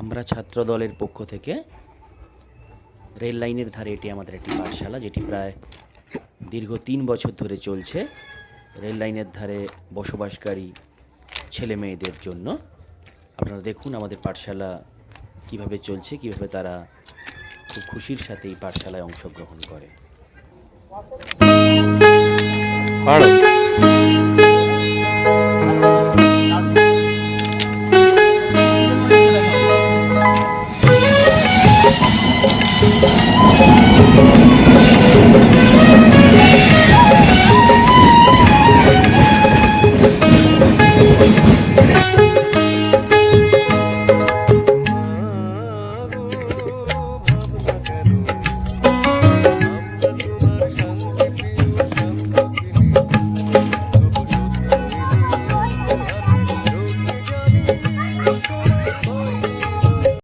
আমরা ছাত্র দলের পক্ষ থেকে রেল লাইনের ধারে এটি আমাদের একটি পাঠশালা, যেটি প্রায় দীর্ঘ তিন বছর ধরে চলছে। রেল লাইনের ধারে বসবাসকারী ছেলে মেয়েদের জন্য। আপনারা দেখুন আমাদের পাঠশালা কীভাবে চলছে, কীভাবে তারা খুব খুশির সাথে এই পাঠশালায় অংশগ্রহণ করে।